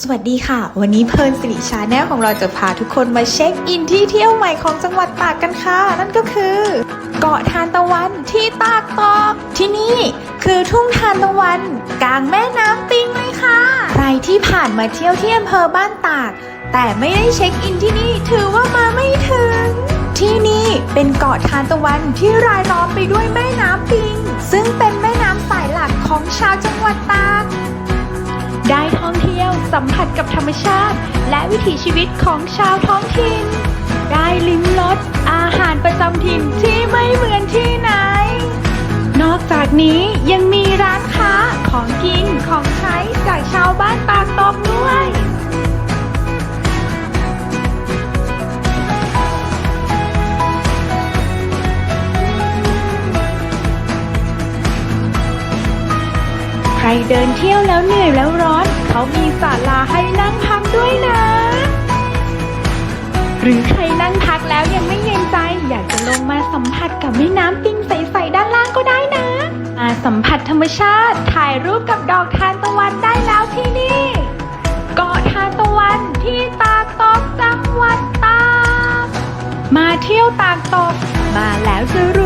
สวัสดีค่ะ วันนี้เพลินสิริชาแนลของเราจะพาทุกคนมาเช็คอินที่เที่ยวใหม่ของจังหวัดตากกันค่ะ นั่นก็คือ เกาะทานตะวันที่ตากตอกที่นี่คือทุ่งทานตะวัน กลางแม่น้ำปิงเลยค่ะ ใครที่ผ่านมาเที่ยวที่อำเภอบ้านตาก แต่ไม่ได้เช็คอินที่นี่ถือว่ามาไม่ถึง ที่นี่เป็นเกาะทานตะวันที่รายล้อมไปด้วยแม่น้ำปิง สัมผัสกับธรรมชาติ และวิถีชีวิตของชาวท้องถิ่น ได้ลิ้มรสอาหารประจำถิ่นที่ไม่เหมือนที่ไหน นอกจากนี้ยังมีร้านค้าของกินของใช้จากชาวบ้านปากตอกด้วยใครเดินเที่ยวแล้วเหนื่อยแล้วร้อน เขามีศาลาให้นั่งพักด้วยนะ หรือใครนั่งพักแล้วยังไม่เย็นใจ อยากจะลงมาสัมผัสกับแม่น้ำปิงใสๆด้านล่างก็ได้นะ มาสัมผัสธรรมชาติ ถ่ายรูปกับดอกทานตะวันได้แล้วที่นี่เกาะทานตะวันที่ตาตกจังหวัดตากมาเที่ยวตากตกมาแล้วจะรู้